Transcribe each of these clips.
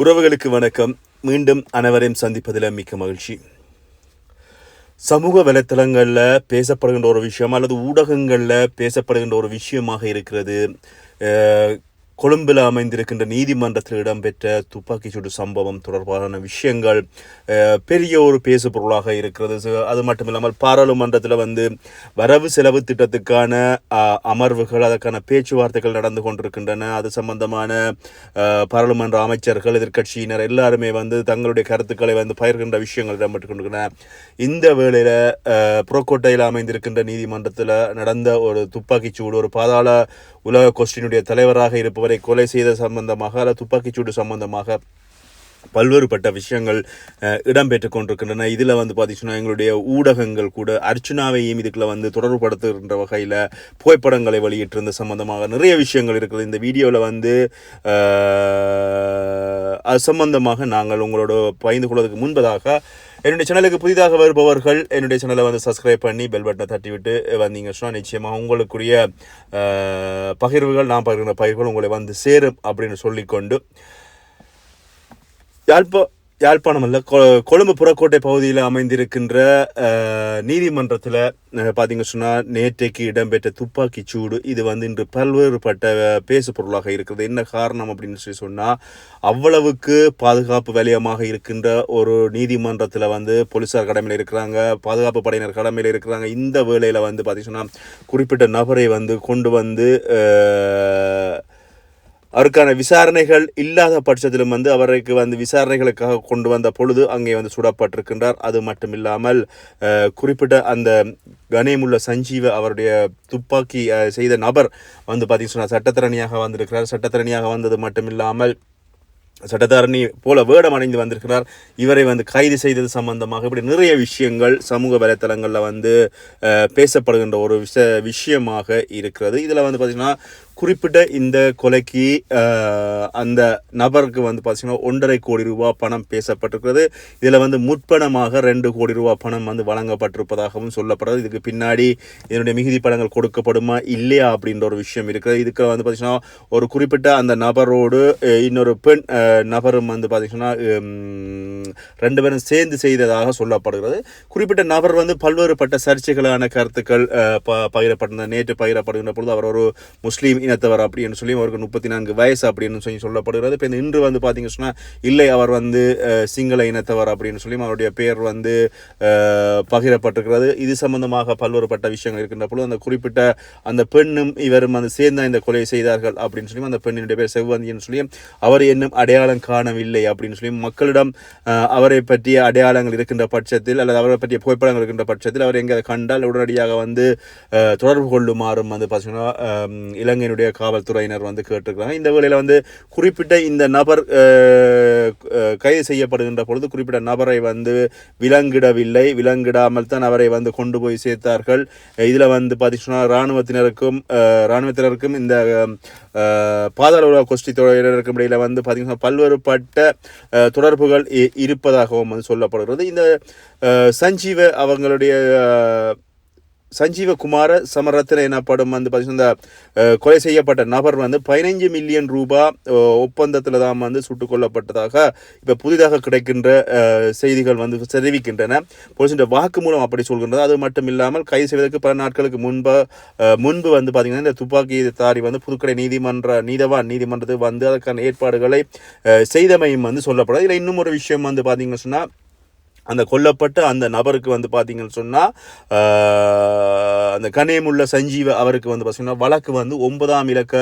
உறவுகளுக்கு வணக்கம். மீண்டும் அனைவரையும் சந்திப்பதில் மிக்க மகிழ்ச்சி. சமூக வலைத்தளங்களில் பேசப்படுகின்ற ஒரு விஷயம் அல்லது ஊடகங்களில் பேசப்படுகின்ற ஒரு விஷயமாக இருக்கிறது. கொழும்பில் அமைந்திருக்கின்ற நீதிமன்றத்தில் இடம்பெற்ற துப்பாக்கிச்சூடு சம்பவம் தொடர்பான விஷயங்கள் பெரிய ஒரு பேசு பொருளாக இருக்கிறது அது மட்டும் இல்லாமல் பாராளுமன்றத்தில் வந்து வரவு செலவு திட்டத்துக்கான அமர்வுகள் அதற்கான பேச்சுவார்த்தைகள் நடந்து கொண்டிருக்கின்றன. அது சம்பந்தமான பாராளுமன்ற அமைச்சர்கள் எதிர்க்கட்சியினர் எல்லாருமே வந்து தங்களுடைய கருத்துக்களை வந்து பயிர்கின்ற விஷயங்கள் இடம்பெற்று கொண்டிருக்கின்றன. இந்த வேளையில் புறக்கோட்டையில் அமைந்திருக்கின்ற நீதிமன்றத்தில் நடந்த ஒரு துப்பாக்கிச்சூடு ஒரு பாதாள உலக கோஷ்டியினுடைய தலைவராக இருப்பவர் கொலை செய்த சம்பந்தமாக அல்ல துப்பாக்கிச்சூடு சம்பந்தமாக பல்வேறுபட்ட விஷயங்கள் இடம்பெற்று கொண்டிருக்கின்றன. இதில் வந்து பார்த்திங்கன்னா எங்களுடைய ஊடகங்கள் கூட அர்ச்சுனாவையும் இதுக்குள்ள வந்து தொடர்புபடுத்துகின்ற வகையில் புகைப்படங்களை வெளியிட்டிருந்த சம்பந்தமாக நிறைய விஷயங்கள் இருக்குது. இந்த வீடியோவில் வந்து அது சம்பந்தமாக நாங்கள் உங்களோட பயந்து கொள்வதற்கு முன்பதாக என்னுடைய சேனலுக்கு புதிதாக வருபவர்கள் என்னுடைய சேனலை வந்து சப்ஸ்கிரைப் பண்ணி பெல் பட்டனை தட்டி விட்டு வந்தீங்க சொன்னால் நிச்சயமாக உங்களுக்குரிய பகிர்வுகள் நான் பகிர்கிற பகிர்வுகள் உங்களை வந்து சேரும் அப்படின்னு சொல்லிக்கொண்டு யாழ்ப்போ யாழ்ப்பாணம் அல்ல கொ- கொழும்பு புறக்கோட்டை பகுதியில் அமைந்திருக்கின்ற நீதிமன்றத்தில் பார்த்தீங்க சொன்னால் நேற்றைக்கு இடம்பெற்ற துப்பாக்கி சூடு இது வந்து இன்று பல்வேறுபட்ட பேசு பொருளாக இருக்கிறது. என்ன காரணம் அப்படின்னு சொல்லி சொன்னால் அவ்வளவுக்கு பாதுகாப்பு வலயமாக இருக்கின்ற ஒரு நீதிமன்றத்தில் வந்து போலீஸார் கடமையில் இருக்கிறாங்க பாதுகாப்பு படையினர் கடமையில் இருக்கிறாங்க. இந்த வேளையில் வந்து பார்த்தீங்கன்னா சொன்னால் குறிப்பிட்ட நபரை வந்து கொண்டு வந்து அவருக்கான விசாரணைகள் இல்லாத பட்சத்திலும் வந்து அவருக்கு வந்து விசாரணைகளுக்காக கொண்டு வந்த பொழுது அங்கே வந்து சுடப்பட்டிருக்கின்றார். அது மட்டும் இல்லாமல் குறிப்பிட்ட அந்த கணேமுள்ள சஞ்சீவ அவருடைய துப்பாக்கி செய்த நபர் வந்து பார்த்தீங்கன்னா சொன்னால் சட்டத்தரணியாக வந்திருக்கிறார். சட்டத்தரணியாக வந்தது மட்டும் இல்லாமல் சட்டத்தரணி போல வேடம் அணிந்து வந்திருக்கிறார். இவரை வந்து கைது செய்தது சம்பந்தமாக இப்படி நிறைய விஷயங்கள் சமூக வலைத்தளங்களில் வந்து பேசப்படுகின்ற ஒரு விஷ விஷயமாக இருக்கிறது. இதில் வந்து பார்த்திங்கன்னா குறிப்பிட்ட இந்த கொலைக்கு அந்த நபருக்கு வந்து பார்த்திங்கன்னா ஒன்றரை கோடி ரூபா பணம் பேசப்பட்டிருக்கிறது. இதில் வந்து முற்பணமாக ரெண்டு கோடி ரூபா பணம் வந்து வழங்கப்பட்டிருப்பதாகவும் சொல்லப்படுறது இதுக்கு பின்னாடி இதனுடைய மிகுதி படங்கள் கொடுக்கப்படுமா இல்லையா அப்படின்ற ஒரு விஷயம் இருக்கிறது. இதுக்கு வந்து பார்த்திங்கன்னா ஒரு குறிப்பிட்ட அந்த நபரோடு இன்னொரு பெண் நபரும் வந்து பார்த்திங்கன்னா ரெண்டு பேரும் சேர்ந்து செய்ததாக சொல்லப்படுகிறது. குறிப்பிட்ட நபர் வந்து பல்வேறுபட்ட சர்ச்சைகளான கருத்துக்கள் ப பகிரப்பட்டிருந்த நேற்று பகிரப்படுகின்ற பொழுது அவர் ஒரு முஸ்லீம் இனத்தவர் அப்படின்னு சொல்லி அவருக்கு முப்பத்தி நான்கு வயசு அப்படின்னு சொல்லி சொல்லப்படுகிறது. இப்போ இந்த இன்று வந்து பார்த்தீங்க சொன்னால் இல்லை அவர் வந்து சிங்கள இனத்தவர் அப்படின்னு சொல்லி அவருடைய பெயர் வந்து பகிரப்பட்டிருக்கிறது. இது சம்பந்தமாக பல்வேறுபட்ட விஷயங்கள் இருக்கின்ற பொழுது அந்த குறிப்பிட்ட அந்த பெண்ணும் இவரும் வந்து சேர்ந்து இந்த கொலை செய்தார்கள் அப்படின்னு சொல்லி அந்த பெண்ணினுடைய பேர் செவ்வந்தின்னு சொல்லி அவர் இன்னும் அடையாளம் காணவில்லை அப்படின்னு சொல்லி மக்களிடம் அவரை பற்றிய அடையாளங்கள் இருக்கின்ற பட்சத்தில் அல்லது அவரை பற்றிய புகைப்படங்கள் இருக்கின்ற பட்சத்தில் அவர் எங்கே கண்டால் உடனடியாக வந்து தொடர்பு கொள்ளுமாறும் வந்து பார்த்தீங்கன்னா இலங்கையினுடைய இலங்கையினுடைய காவல்துறையினர் வந்து கேட்டிருக்கிறாங்க. இந்த வேளையில் வந்து குறிப்பிட்ட இந்த நபர் கைது செய்யப்படுகின்ற பொழுது குறிப்பிட்ட நபரை வந்து விலங்கிடவில்லை. விலங்கிடாமல் தான் அவரை வந்து கொண்டு போய் சேர்த்தார்கள். இதில் வந்து பார்த்தீங்கன்னா இராணுவத்தினருக்கும் இராணுவத்தினருக்கும் இந்த அஹ், பாதாள உலக கோஷ்டி தொழிலருக்கும் இடையில் வந்து பார்த்தீங்கன்னா பல்வேறுபட்ட தொடர்புகள் இ- இருப்பதாகவும் வந்து சொல்லப்படுகிறது. இந்த சஞ்சீவ அவங்களுடைய சஞ்சீவகுமார சஞ்சீவ குமார சமரத்ன எனப்படும் வந்து பார்த்தீங்கன்னா இந்த கொலை செய்யப்பட்ட நபர் வந்து பதினைஞ்சு மில்லியன் ரூபா ஒப்பந்தத்தில் தான் வந்து சுட்டுக் கொல்லப்பட்டதாக இப்போ புதிதாக கிடைக்கின்ற செய்திகள் வந்து தெரிவிக்கின்றன. போலீசின் வாக்குமூலம் அப்படி சொல்கின்றது. அது மட்டும் இல்லாமல் கைது செய்வதற்கு பல நாட்களுக்கு முன்பு முன்பு வந்து பார்த்திங்கன்னா இந்த துப்பாக்கி தாரி வந்து புதுக்கடை நீதிமன்ற நீதவான் நீதிமன்றத்துக்கு வந்து அதற்கான ஏற்பாடுகளை செய்தமையும் வந்து சொல்லப்படும் இதில் இன்னும் ஒரு விஷயம் வந்து பார்த்தீங்கன்னு சொன்னால் அந்த கொல்லப்பட்ட அந்த நபருக்கு வந்து பார்த்தீங்கன்னு சொன்னால் அந்த கனேமுள்ள சஞ்சீவ அவருக்கு வந்து பார்த்தீங்கன்னா வழக்கு வந்து ஒன்பதாம் இலக்க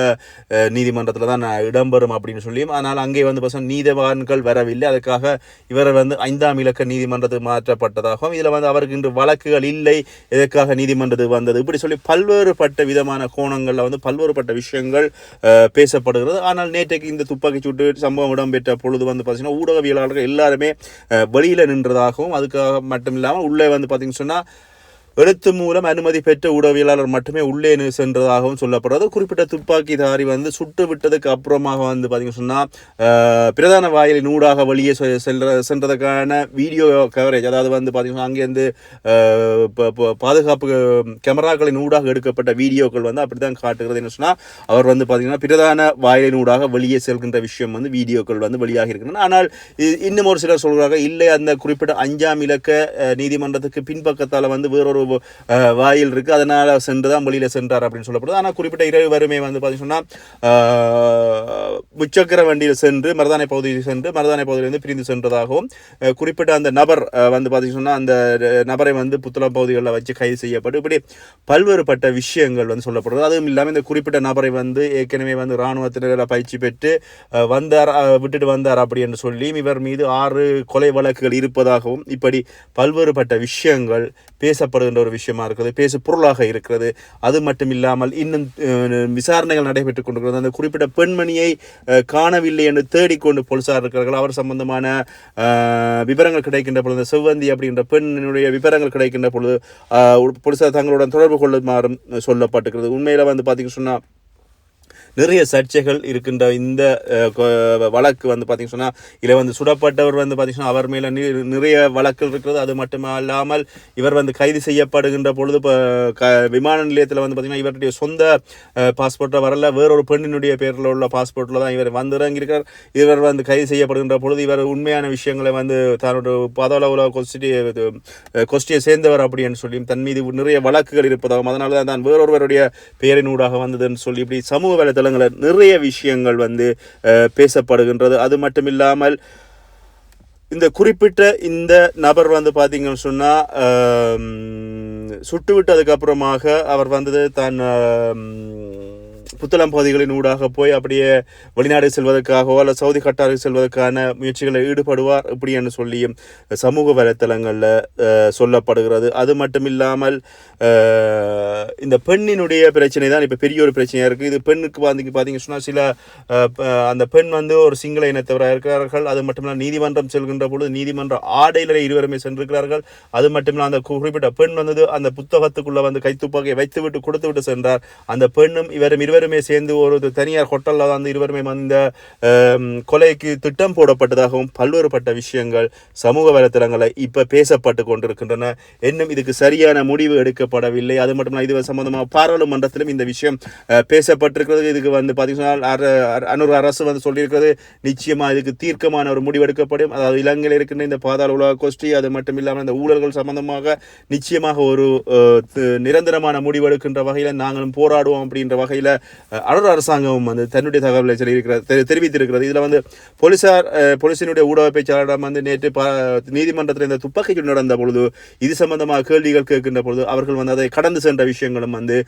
நீதிமன்றத்தில் தான் நான் இடம்பெறும் அப்படின்னு சொல்லியும் அதனால் அங்கே வந்து பார்த்தீங்கன்னா நீதிவான்கள் வரவில்லை. அதுக்காக இவரை வந்து ஐந்தாம் இலக்க நீதிமன்றத்துக்கு மாற்றப்பட்டதாகவும் இதில் வந்து அவருக்கு இன்று வழக்குகள் இல்லை. எதற்காக நீதிமன்றத்துக்கு வந்தது? இப்படி சொல்லி பல்வேறுபட்ட விதமான கோணங்களில் வந்து பல்வேறுபட்ட விஷயங்கள் பேசப்படுகிறது. ஆனால் நேற்றைக்கு இந்த துப்பாக்கி சூட்டு சம்பவம் இடம்பெற்ற பொழுது வந்து பார்த்தீங்கன்னா ஊடகவியலாளர்கள் எல்லாருமே வெளியில் நின்றதாக ஆகும். அதுக்காக மட்டும் இல்லாமல் உள்ளே வந்து பார்த்தீங்கன்னு சொன்னால் எழுத்து மூலம் அனுமதி பெற்ற ஊடகவியலாளர் மட்டுமே உள்ளே சென்றதாகவும் சொல்லப்படுறது குறிப்பிட்ட துப்பாக்கிதாரி வந்து சுட்டு விட்டதுக்கு அப்புறமாக வந்து பார்த்தீங்கன்னு சொன்னால் பிரதான வாயிலின் ஊடாக வெளியே செ- செல்ற சென்றதுக்கான வீடியோ கவரேஜ் அதாவது வந்து பார்த்தீங்கன்னா அங்கேருந்து பாதுகாப்பு கேமராக்களின் ஊடாக எடுக்கப்பட்ட வீடியோக்கள் வந்து அப்படி தான் காட்டுகிறது. என்ன சொன்னால் அவர் வந்து பார்த்தீங்கன்னா பிரதான வாயிலின் ஊடாக வெளியே செல்கின்ற விஷயம் வந்து வீடியோக்கள் வந்து வெளியாகி இருக்கின்றன. ஆனால் இ- இன்னும் ஒரு சிலர் சொல்கிறாங்க இல்லை அந்த குறிப்பிட்ட அஞ்சாம் இலக்க நீதிமன்றத்துக்கு பின்பக்கத்தால் வந்து வேறொரு வாயில் இருக்கு. அதனால் சென்று தான் வெளியில் சென்றார் அப்படின்னு சொல்லப்படுது. ஆனால் குறிப்பிட்ட இரவு வறுமை வந்து பார்த்தீங்கன்னா முச்சக்கர வண்டியில் சென்று மருதானை பகுதியில் சென்று மருதானை பகுதியிலிருந்து பிரிந்து சென்றதாகவும் குறிப்பிட்ட அந்த நபர் வந்து பார்த்தீங்கன்னா அந்த நபரை வந்து புத்தளம் பகுதிகளில் வச்சு கைது செய்யப்பட்டு இப்படி பல்வேறுபட்ட விஷயங்கள் வந்து சொல்லப்படுறது அதுவும் இல்லாமல் இந்த குறிப்பிட்ட நபரை வந்து ஏற்கனவே வந்து இராணுவத்தினரில் பயிற்சி பெற்று வந்தார் விட்டுட்டு வந்தார் அப்படி என்று சொல்லி இவர் மீது ஆறு கொலை வழக்குகள் இருப்பதாகவும் இப்படி பல்வேறுபட்ட விஷயங்கள் பேசப்படுகின்ற ஒரு விஷயமா இருக்குது பேசு பொருளாக இருக்கிறது. அது மட்டும் இல்லாமல் இன்னும் விசாரணைகள் நடைபெற்றுக் கொண்டிருக்கிறது. அந்த குறிப்பிட்ட பெண்மணியை காணவில்லை என்று தேடிக்கொண்டு போலீசார் இருக்கிறார்கள். அவர் சம்பந்தமான விவரங்கள் கிடைக்கின்ற பொழுது செவ்வந்தி அப்படின்ற பெண்ணினுடைய விவரங்கள் கிடைக்கின்ற பொழுது போலீசார் தங்களுடன் தொடர்பு கொள்ளுமாறும் சொல்லப்பட்டிருக்கிறது. உண்மையில் வந்து பார்த்தீங்கன்னு சொன்னால் நிறைய சர்ச்சைகள் இருக்கின்ற இந்த வழக்கு வந்து பார்த்தீங்கன்னு சொன்னால் இதில் வந்து சுடப்பட்டவர் வந்து பார்த்தீங்கன்னா அவர் மேலே நிறைய வழக்குகள் இருக்கிறது. அது மட்டுமல்லாமல் இவர் வந்து கைது செய்யப்படுகின்ற பொழுது இப்போ க விமான நிலையத்தில் வந்து பார்த்திங்கன்னா இவருடைய சொந்த பாஸ்போர்ட்டை வரல. வேறொரு பெண்ணினுடைய பேரில் உள்ள பாஸ்போர்ட்டில் தான் இவர் வந்து இறங்கியிருக்கார் இவர் வந்து கைது செய்யப்படுகின்ற பொழுது இவர் உண்மையான விஷயங்களை வந்து தன்னோட பாதாள உலக கொஸ்டி கொஸ்டியை சேர்ந்தவர் அப்படின்னு சொல்லி தன் மீது நிறைய வழக்குகள் இருப்பதாகவும் அதனால தான் தான் வேறொருவருடைய பெயரின் ஊடாக வந்ததுன்னு சொல்லி இப்படி சமூக வலைதளங்களில் நிறைய விஷயங்கள் வந்து பேசப்படுகின்றது. அது மட்டும் இல்லாமல் இந்த குறிப்பிட்ட இந்த நபர் வந்து பார்த்தீங்கன்னு சொன்னால் சுட்டு விட்டதுக்கப்புறமாக அவர் வந்தது தான் புத்தளம் பகுதிகளின் ஊடாக போய் அப்படியே வெளிநாடு செல்வதற்காகவோ அல்ல சவுதி கட்டாருக்கு செல்வதற்கான முயற்சிகளில் ஈடுபடுவார் இப்படி என்று சொல்லியும் சமூக வலைத்தளங்களில் சொல்லப்படுகிறது. அது மட்டும் இல்லாமல் இந்த பெண்ணினுடைய பிரச்சனை தான் இப்போ பெரிய ஒரு பிரச்சனையாக இருக்குது இது பெண்ணுக்கு வந்து பார்த்தீங்கன்னு சொன்னால் சில அந்த பெண் வந்து ஒரு சிங்கள இனத்தவராக இருக்கிறார்கள். அது மட்டும் இல்லாமல் நீதிமன்றம் செல்கின்ற பொழுது நீதிமன்ற ஆடையில இருவருமே சென்றிருக்கிறார்கள். அது மட்டும் இல்லாமல் அந்த குறிப்பிட்ட பெண் வந்தது அந்த புத்தகத்துக்குள்ளே வந்து கைத்துப்பாக்கியை வைத்துவிட்டு கொடுத்துவிட்டு கொடுத்து விட்டு சென்றார். அந்த பெண்ணும் இவரும் இருவரும் சேர்ந்து ஒரு தனியார் ஹோட்டலில் வந்து இருவருமே வந்த இந்த கொலைக்கு திட்டம் போடப்பட்டதாகவும் பல்வேறுபட்ட விஷயங்கள் சமூக வலைத்தளங்களில் இப்போ பேசப்பட்டு கொண்டிருக்கின்றன. இன்னும் இதுக்கு சரியான முடிவு எடுக்கப்படவில்லை. அது மட்டும் இல்லை இது சம்பந்தமாக பாராளுமன்றத்திலும் இந்த விஷயம் பேசப்பட்டிருக்கிறது. இதுக்கு வந்து பார்த்தீங்கன்னா அன்னொரு அரசு வந்து சொல்லியிருக்கிறது நிச்சயமாக இதுக்கு தீர்க்கமான ஒரு முடிவு எடுக்கப்படும். அதாவது இலங்கையில் இருக்கின்ற இந்த பாதாள உலக கோஷ்டி அது மட்டும் இல்லாமல் இந்த ஊழல்கள் சம்பந்தமாக நிச்சயமாக ஒரு நிரந்தரமான முடிவு எடுக்கின்ற வகையில் நாங்களும் போராடுவோம் அப்படின்ற வகையில் அனுர் அரசாங்கம் வந்து தன்னுடைய தகவலை சொல்லியிருக்கிறது தெரிவித்திருக்கிறது. இதில் வந்து போலீசார் போலீசினுடைய ஊடக பேச்சாளரிடம் வந்து நேற்று ப நீதிமன்றத்தில் இந்த துப்பாக்கிச்சூடு நடந்த பொழுது இது சம்பந்தமாக கேள்விகள் கேட்கின்ற பொழுது அவர்கள் வந்து அதை கடந்து சென்ற விஷயங்களும் வந்து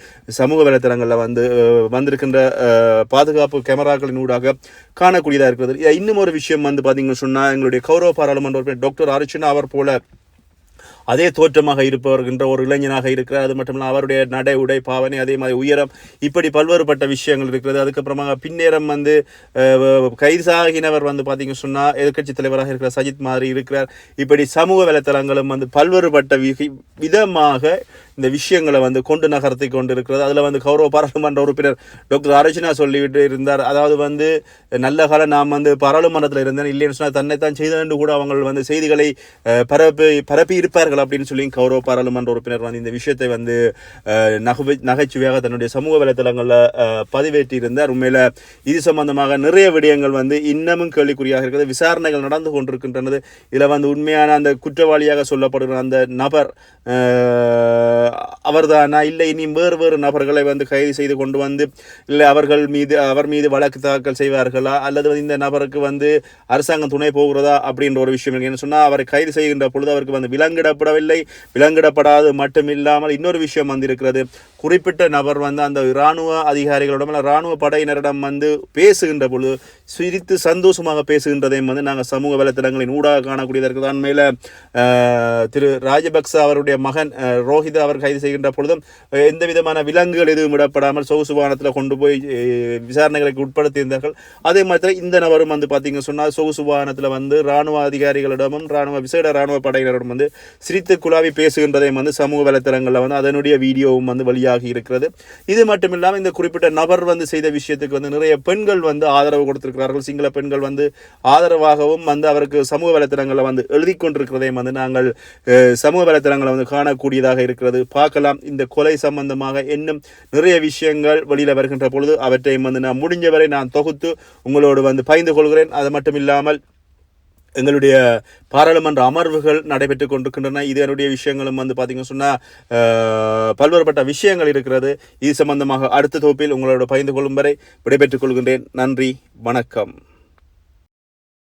சமூக வலைத்தளங்களில் வந்து வந்திருக்கின்ற பாதுகாப்பு கேமராக்களின் ஊடாக காணக்கூடியதாக இருக்கிறது. இன்னும் ஒரு விஷயம் வந்து பார்த்தீங்கன்னு சொன்னால் எங்களுடைய கௌரவ பாராளுமன்ற டாக்டர் அர்ச்சனா அவர் போல அதே தோற்றமாக இருப்பவர்கின்ற ஒரு இளைஞனாக இருக்கிறார். அது மட்டும் இல்லாமல் அவருடைய நடை உடை பாவனை அதே மாதிரி உயரம் இப்படி பல்வேறுபட்ட விஷயங்கள் இருக்கிறது. அதுக்கப்புறமாக பின்னேரம் வந்து கைதாகினவர் வந்து பார்த்தீங்கன்னு சொன்னால் எதிர்க்கட்சி தலைவராக இருக்கிற சஜித் மாதிரி இருக்கிறார். இப்படி சமூக வலைத்தளங்களும் வந்து பல்வேறுபட்ட விகி- விதமாக இந்த விஷயங்களை வந்து கொண்டு நகர்த்தி கொண்டு இருக்கிறது அதில் வந்து கௌரவ பாராளுமன்ற உறுப்பினர் டாக்டர் அர்ஜுனா சொல்லிவிட்டு இருந்தார். அதாவது வந்து நல்ல காலம் நாம் வந்து பாராளுமன்றத்தில் இருந்தேன். இல்லைன்னு சொன்னால் தன்னைத்தான் செய்தேன் கூட அவங்க வந்து செய்திகளை பரப்பி பரப்பி இருப்பார்கள் அப்படின்னு சொல்லி கௌரவ பாராளுமன்ற உறுப்பினர் வந்து இந்த விஷயத்தை வந்து நகை நகைச்சுவையாக தன்னுடைய சமூக வலைத்தளங்களில் பதிவேற்றியிருந்தார். உண்மையில் இது சம்பந்தமாக நிறைய விடயங்கள் வந்து இன்னமும் கேள்விக்குறியாக இருக்கிறது விசாரணைகள் நடந்து கொண்டிருக்கின்றன இதில் வந்து உண்மையான அந்த குற்றவாளியாக சொல்லப்படுகிற அந்த நபர் அவர்தானா? இல்லை இனி வேறு வேறு நபர்களை வந்து கைது செய்து கொண்டு வந்து இல்லை அவர்கள் மீது அவர் மீது வழக்கு தாக்கல் செய்வார்களா? அல்லது வந்து இந்த நபருக்கு வந்து அரசாங்கம் துணை போகிறதா? அப்படின்ற ஒரு விஷயம் இருக்கு. என்ன சொன்னால் அவரை கைது செய்கின்ற பொழுது அவருக்கு வந்து விலங்கிடப்பட விலங்கிடப்படாது விளங்கிடப்படாது மட்டுமில்லாமல் இன்னொரு விஷயம் வந்திருக்கிறது. குறிப்பிட்ட நபர் வந்து அந்த இராணுவ அதிகாரிகளிடம் இல்லை இராணுவ படையினரிடம் வந்து பேசுகின்ற பொழுது சிரித்து சந்தோஷமாக பேசுகின்றதையும் வந்து நாங்கள் சமூக வலைத்தளங்களின் ஊடாக காணக்கூடியதற்கு தான் அண்மையில் திரு ராஜபக்ச அவருடைய மகன் ரோஹித் அவர் கைது செய்கின்ற பொழுதும் எந்த விதமான விலங்குகள் எதுவும் விடப்படாமல் சொகுசு வாகனத்தில் கொண்டு போய் விசாரணைகளுக்கு உட்படுத்தியிருந்தார்கள். அதே மாதிரி இந்த நபரும் வந்து பார்த்தீங்கன்னு சொன்னால் சொகுசு வாகனத்தில் வந்து ராணுவ அதிகாரிகளிடமும் ராணுவ விசேட ராணுவ படையினரிடம் வந்து சிரித்து குழாவி பேசுகின்றதையும் வந்து சமூக வலைத்தளங்களில் வந்து அதனுடைய வீடியோவும் வந்து வெளியாகி இருக்கிறது. இது மட்டும் இல்லாமல் இந்த குறிப்பிட்ட நபர் வந்து செய்த விஷயத்துக்கு வந்து நிறைய பெண்கள் வந்து ஆதரவு கொடுத்திருக்கிறார்கள். சிங்கள பெண்கள் வந்து ஆதரவாகவும் வந்து அவருக்கு சமூக வலைத்தளங்களில் வந்து எழுதி கொண்டிருக்கிறதையும் வந்து நாங்கள் சமூக வலைத்தளங்களை வந்து காணக்கூடியதாக இருக்கிறது. பார்க்கலாம். இந்த கொலை சம்பந்தமாக இன்னும் நிறைய விஷயங்கள் வெளியில் வருகின்ற பொழுது அவற்றையும் வந்து நான் முடிஞ்சவரை நான் தொகுத்து உங்களோடு வந்து பகிர்ந்து கொள்கிறேன். அது மட்டும் இல்லாமல் எங்களுடைய பாராளுமன்ற அமர்வுகள் நடைபெற்று கொண்டிருக்கின்றன. இது என்னுடைய விஷயங்களும் வந்து பார்த்திங்கன்னு சொன்னால் பல்வேறுபட்ட விஷயங்கள் இருக்கிறது. இது சம்பந்தமாக அடுத்த தொகுப்பில் உங்களோட பகிர்ந்து கொள்ளும் வரை விடைபெற்றுக் கொள்கின்றேன். நன்றி வணக்கம்.